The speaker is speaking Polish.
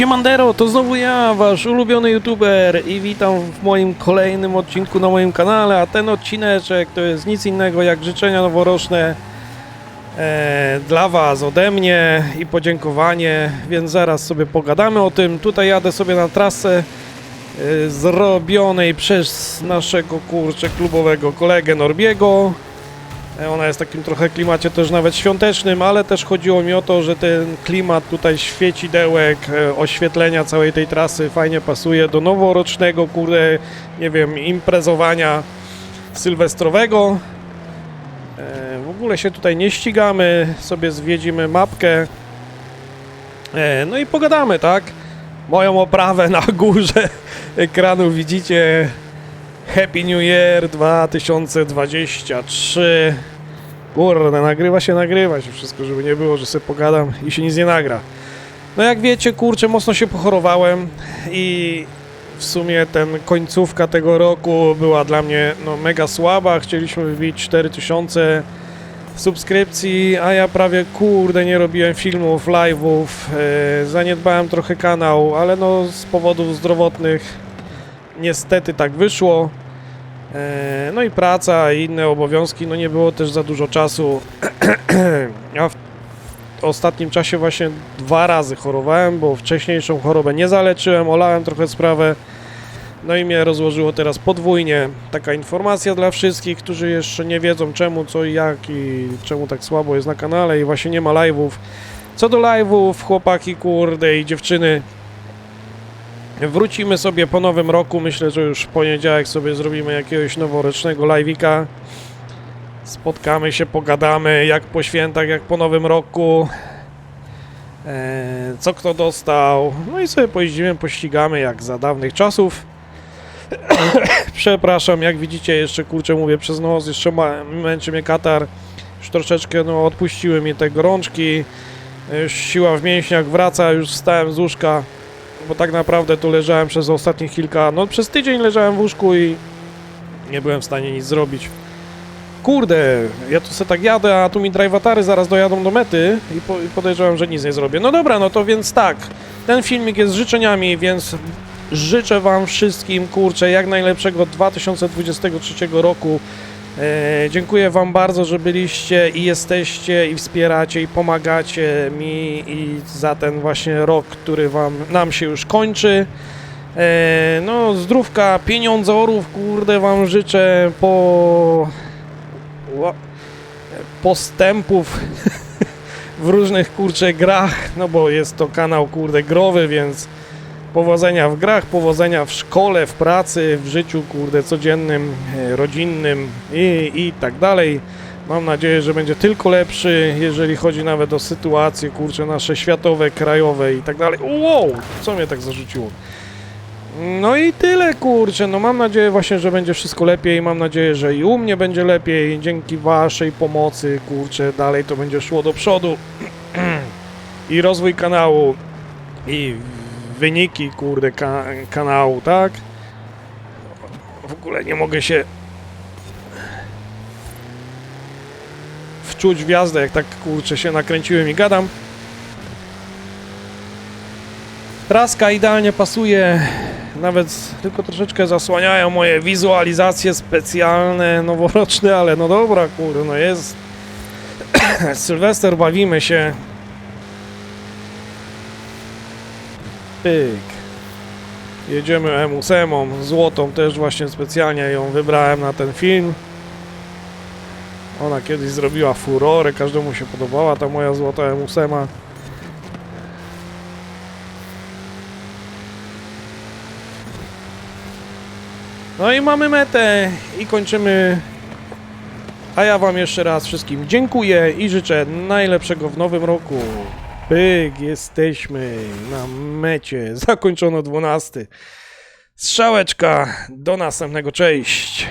Siemandero, to znowu ja, wasz ulubiony youtuber i witam w moim kolejnym odcinku na moim kanale, a ten odcineczek to jest nic innego jak życzenia noworoczne e, dla was ode mnie i podziękowanie, więc zaraz sobie pogadamy o tym. Tutaj jadę sobie na trasę e, zrobionej przez naszego kurczę klubowego kolegę Norbiego. E, Ona jest w takim trochę klimacie też nawet świątecznym, ale też chodziło mi o to, że ten klimat tutaj świecidełek, e, oświetlenia całej tej trasy fajnie pasuje do noworocznego, kurde, nie wiem, imprezowania sylwestrowego. E, W ogóle się tutaj nie ścigamy, sobie zwiedzimy mapkę. No i pogadamy, tak? Moją oprawę na górze ekranu widzicie Happy New Year 2023. Kurde, nagrywa się, nagrywa się wszystko, żeby nie było, że sobie pogadam i się nic nie nagra. No jak wiecie, kurczę, mocno się pochorowałem i w sumie ten końcówka tego roku była dla mnie no, mega słaba. Chcieliśmy wybić 4000 subskrypcji, a ja prawie kurde nie robiłem filmów, live'ów, e, zaniedbałem trochę kanał, ale no z powodów zdrowotnych niestety tak wyszło. E, No i praca i inne obowiązki, no nie było też za dużo czasu. Ja w ostatnim czasie właśnie dwa razy chorowałem, bo wcześniejszą chorobę nie zaleczyłem, olałem trochę sprawę. No i mnie rozłożyło teraz podwójnie. Taka informacja dla wszystkich, którzy jeszcze nie wiedzą czemu, co i jak i czemu tak słabo jest na kanale i właśnie nie ma live'ów. Co do live'ów, chłopaki, kurde i dziewczyny, Wrócimy sobie po nowym roku. Myślę, że już w poniedziałek sobie zrobimy jakiegoś noworocznego live'ika. Spotkamy się, pogadamy jak po świętach, jak po nowym roku. Eee, co kto dostał. No i sobie pojeździmy, pościgamy jak za dawnych czasów. Przepraszam, jak widzicie, jeszcze kurczę mówię przez nos, jeszcze ma, męczy mnie katar. Już troszeczkę no, odpuściły mi te gorączki. Już siła w mięśniach wraca, już wstałem z łóżka bo tak naprawdę tu leżałem przez ostatnich kilka, no przez tydzień leżałem w łóżku i nie byłem w stanie nic zrobić. Kurde, ja tu se tak jadę, a tu mi drivatary zaraz dojadą do mety i, po, i podejrzewam, że nic nie zrobię. No dobra, no to więc tak, ten filmik jest z życzeniami, więc życzę wam wszystkim, kurczę, jak najlepszego 2023 roku. E, dziękuję Wam bardzo, że byliście i jesteście i wspieracie i pomagacie mi i za ten właśnie rok, który wam, nam się już kończy. E, no, zdrówka, pieniądzorów, kurde, Wam życzę po postępów w różnych kurcze grach, no bo jest to kanał kurde growy, więc powodzenia w grach, powodzenia w szkole, w pracy, w życiu, kurde, codziennym, e, rodzinnym i, i tak dalej. Mam nadzieję, że będzie tylko lepszy, jeżeli chodzi nawet o sytuacje, kurcze, nasze światowe, krajowe i tak dalej. Wow, co mnie tak zarzuciło? No i tyle, kurczę, no mam nadzieję właśnie, że będzie wszystko lepiej, mam nadzieję, że i u mnie będzie lepiej, dzięki waszej pomocy, kurczę, dalej to będzie szło do przodu i rozwój kanału i wyniki, kurde, ka kanału, tak? W ogóle nie mogę się wczuć w jazdę, jak tak, kurczę, się nakręciłem i gadam. Traska idealnie pasuje, nawet tylko troszeczkę zasłaniają moje wizualizacje specjalne, noworoczne, ale no dobra, kurde, no jest Sylwester, bawimy się. Pyk. Jedziemy M8, złotą też właśnie specjalnie ją wybrałem na ten film. Ona kiedyś zrobiła furorę, każdemu się podobała ta moja złota M8. No i mamy metę i kończymy. A ja wam jeszcze raz wszystkim dziękuję i życzę najlepszego w nowym roku. Pyk, jesteśmy na mecie. Zakończono 12. Strzałeczka. Do następnego. Cześć.